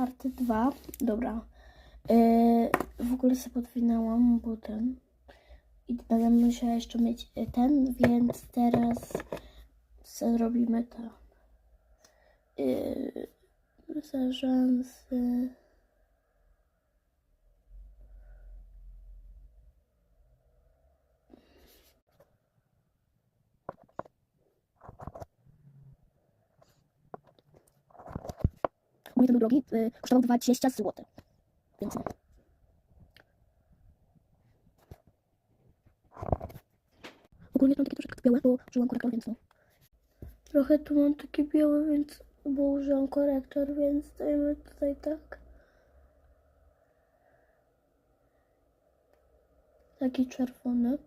part 2. Dobra. Yy, w ogóle sobie podwinęłam butem. I będę musiała jeszcze mieć y, ten, więc teraz zrobimy to. Yy, zarzęsy. Mój ten drogi y, kosztował 20 zł. Więc. Ogólnie mam takie troszeczkę białe, bo użyłam korektor, więc no. Trochę tu mam takie białe, więc bo użyłam korektor, więc dajmy tutaj tak. Taki czerwony.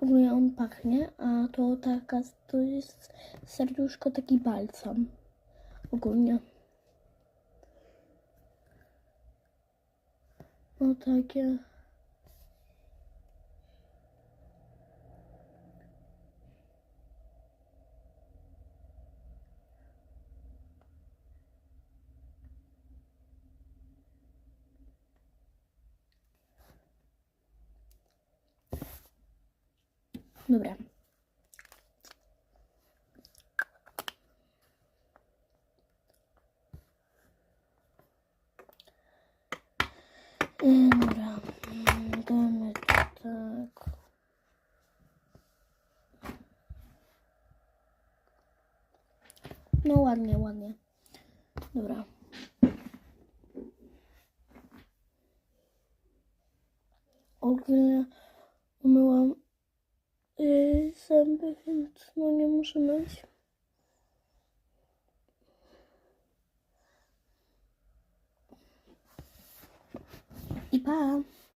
Ogólnie on pachnie, a to taka, to jest serduszko, taki balsam. Ogólnie. O takie. Dobra. Dobra. Mm, Damy tak. No ładnie, ładnie. Dobra. Ogólnie umyłam yy, zęby, więc no nie muszę myć. I pa!